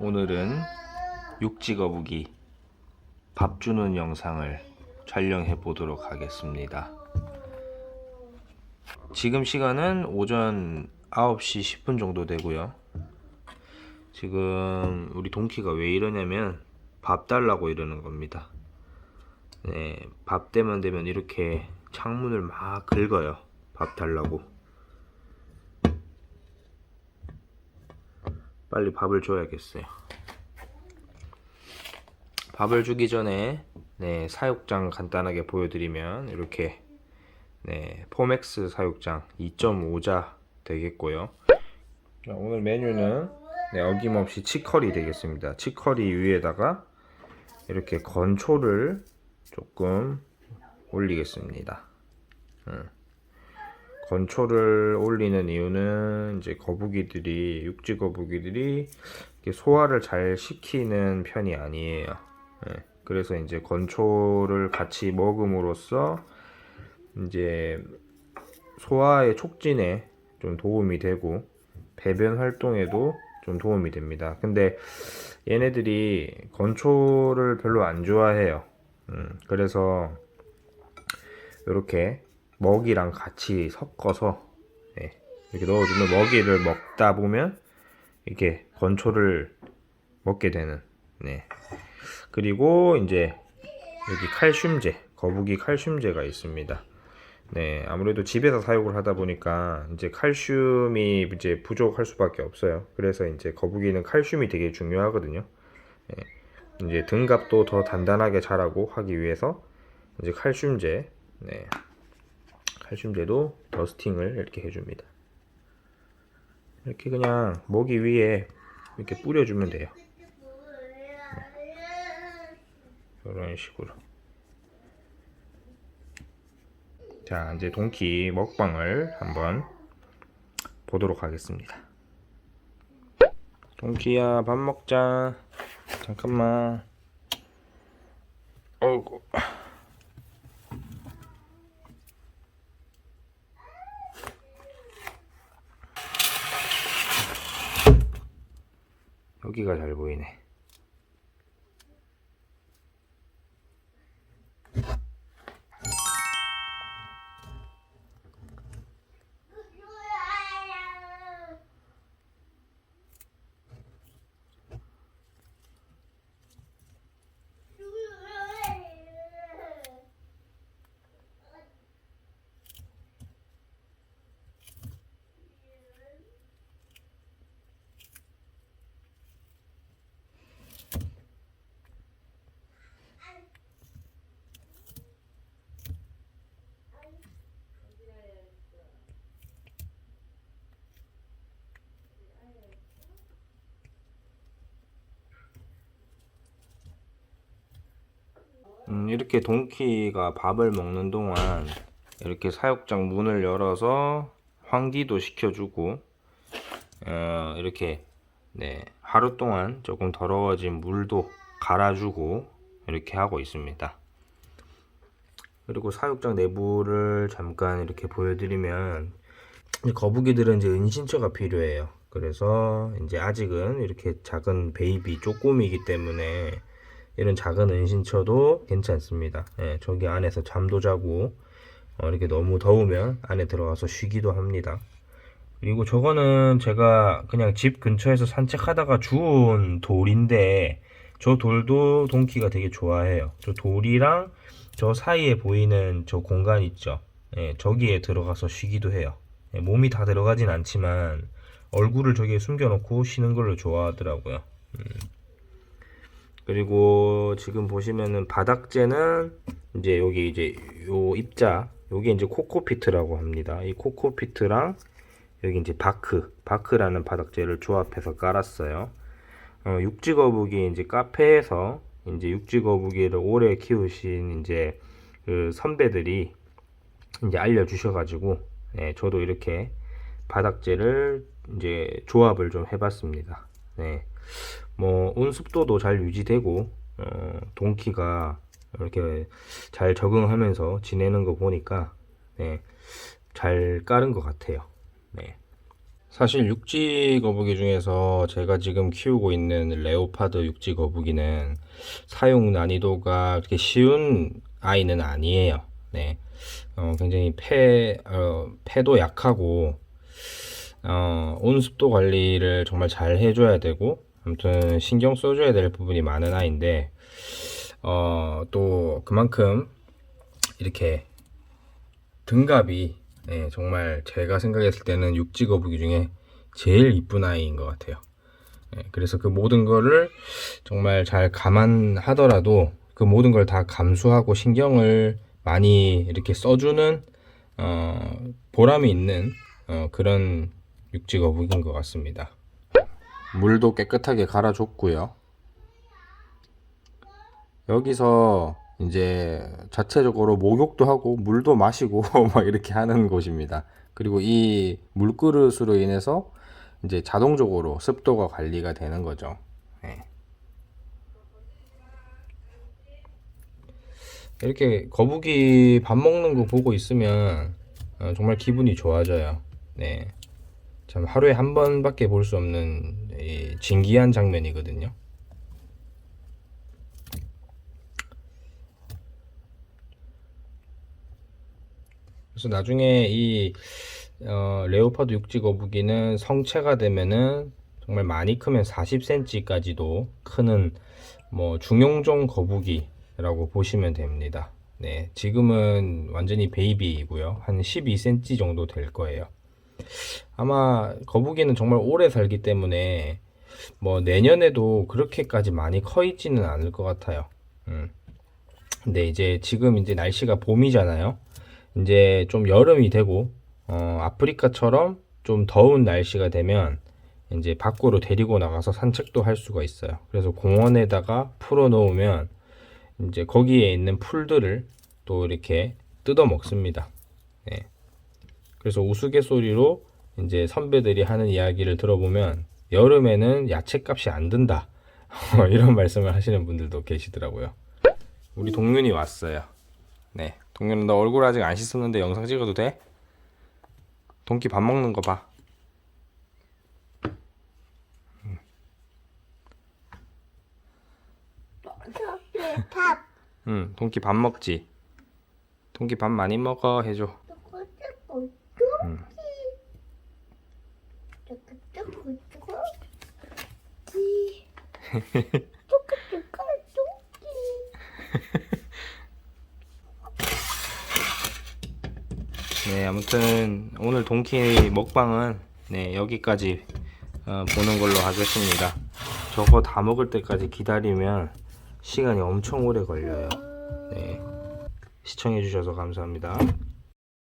오늘은 육지거북이 밥 주는 영상을 촬영해 보도록 하겠습니다. 지금 시간은 오전 9시 10분 정도 되고요. 지금 우리 동키가 왜 이러냐면 밥 달라고 이러는 겁니다. 네, 밥 때만 되면 이렇게 창문을 막 긁어요. 밥 달라고. 빨리 밥을 줘야겠어요. 밥을 주기 전에 네, 사육장 간단하게 보여드리면 이렇게 네, 포맥스 사육장 2.5자 되겠고요. 자, 오늘 메뉴는 네, 어김없이 치커리 되겠습니다. 치커리 위에다가 이렇게 건초를 조금 올리겠습니다. 음. 건초를 올리는 이유는 이제 거북이들이 육지 거북이들이 소화를 잘 시키는 편이 아니에요. 예, 그래서 이제 건초를 같이 먹음으로써 이제 소화의 촉진에 좀 도움이 되고 배변 활동에도 좀 도움이 됩니다. 근데 얘네들이 건초를 별로 안 좋아해요. 음, 그래서 이렇게 먹이랑 같이 섞어서 예, 이렇게 넣어주면 먹이를 먹다 보면 이렇게 건초를 먹게 되는 네. 그리고 이제 여기 칼슘제 거북이 칼슘제가 있습니다. 네, 아무래도 집에서 사육을 하다 보니까 이제 칼슘이 이제 부족할 수밖에 없어요. 그래서 이제 거북이는 칼슘이 되게 중요하거든요. 예, 이제 등갑도 더 단단하게 자라고 하기 위해서 이제 칼슘제, 네, 칼슘제도 더스팅을 이렇게 해줍니다. 이렇게 그냥 먹이 위에 이렇게 뿌려주면 돼요. 이런 식으로. 자, 이제 동키 먹방을 한번 보도록 하겠습니다. 동키야, 밥 먹자. 잠깐만. 어이구. 잘 보이네. 음, 이렇게 동키가 밥을 먹는 동안 이렇게 사육장 문을 열어서 환기도 시켜주고 어, 이렇게 네, 하루 동안 조금 더러워진 물도 갈아주고 이렇게 하고 있습니다. 그리고 사육장 내부를 잠깐 이렇게 보여드리면 이 거북이들은 이제 은신처가 필요해요. 그래서 이제 아직은 이렇게 작은 베이비 쪼꼬미이기 때문에 이런 작은 은신처도 괜찮습니다. 예, 저기 안에서 잠도 자고 어, 이렇게 너무 더우면 안에 들어가서 쉬기도 합니다. 그리고 저거는 제가 그냥 집 근처에서 산책하다가 주운 돌인데 저 돌도 동키가 되게 좋아해요. 저 돌이랑 저 사이에 보이는 저 공간 있죠. 예, 저기에 들어가서 쉬기도 해요. 예, 몸이 다 들어가진 않지만 얼굴을 저기에 숨겨놓고 쉬는 걸로 좋아하더라고요. 음. 그리고 지금 보시면은 바닥재는 이제 여기 이제 요 입자 요게 이제 코코피트라고 합니다. 이 코코피트랑 여기 이제 바크 바크라는 바닥재를 조합해서 깔았어요. 어, 육지 거북이 이제 카페에서 이제 육지 거북이를 오래 키우신 이제 그 선배들이 이제 알려주셔가지고 네, 저도 이렇게 바닥재를 이제 조합을 좀 해봤습니다. 네. 뭐 온습도도 잘 유지되고 어, 동키가 이렇게 잘 적응하면서 지내는 거 보니까 네, 잘 깔은 것 같아요. 네. 사실 육지 거북이 중에서 제가 지금 키우고 있는 레오파드 육지 거북이는 사용 난이도가 그렇게 쉬운 아이는 아니에요. 네. 어, 굉장히 폐, 어, 폐도 약하고, 어, 온습도 관리를 정말 잘 해줘야 되고, 아무튼 신경 써줘야 될 부분이 많은 아이인데, 어, 또 그만큼 이렇게 등갑이 네, 정말 제가 생각했을 때는 육지 거북이 중에 제일 이쁜 아이인 것 같아요. 네, 그래서 그 모든 거를 정말 잘 감안하더라도 그 모든 걸 다 감수하고 신경을 많이 이렇게 써주는 어, 보람이 있는 어, 그런 육지 거북인 것 같습니다. 물도 깨끗하게 갈아줬고요. 여기서 이제 자체적으로 목욕도 하고 물도 마시고 막 이렇게 하는 곳입니다. 그리고 이 물그릇으로 인해서 이제 자동적으로 습도가 관리가 되는 거죠. 네. 이렇게 거북이 밥 먹는 거 보고 있으면 어, 정말 기분이 좋아져요. 네. 참 하루에 한 번밖에 볼 수 없는 이 진기한 장면이거든요. 그래서 나중에 이 어, 레오파드 육지 거북이는 성체가 되면은 정말 많이 크면 40cm까지도 크는 뭐 중형종 거북이라고 보시면 됩니다. 네, 지금은 완전히 베이비이고요. 한 12cm 정도 될 거예요. 아마 거북이는 정말 오래 살기 때문에 뭐 내년에도 그렇게까지 많이 커 있지는 않을 것 같아요. 음. 근데 이제 지금 이제 날씨가 봄이잖아요. 이제 좀 여름이 되고 어, 아프리카처럼 좀 더운 날씨가 되면 이제 밖으로 데리고 나가서 산책도 할 수가 있어요. 그래서 공원에다가 풀어 놓으면 이제 거기에 있는 풀들을 또 이렇게 뜯어 먹습니다. 네. 그래서 우스갯소리로 이제 선배들이 하는 이야기를 들어보면 여름에는 야채값이 안 든다. 이런 말씀을 하시는 분들도 계시더라고요. 우리 동윤이 왔어요. 네. 동윤아 너 얼굴 아직 안 씻었는데 영상 찍어도 돼? 동키 밥 먹는 거 봐. 밥. 응, 동키 밥 먹지. 동키 밥 많이 먹어 해줘. 네, 아무튼 오늘 동키 먹방은 네, 여기까지 어, 보는 걸로 하겠습니다. 저거 다 먹을 때까지 기다리면 시간이 엄청 오래 걸려요. 네. 시청해 주셔서 감사합니다.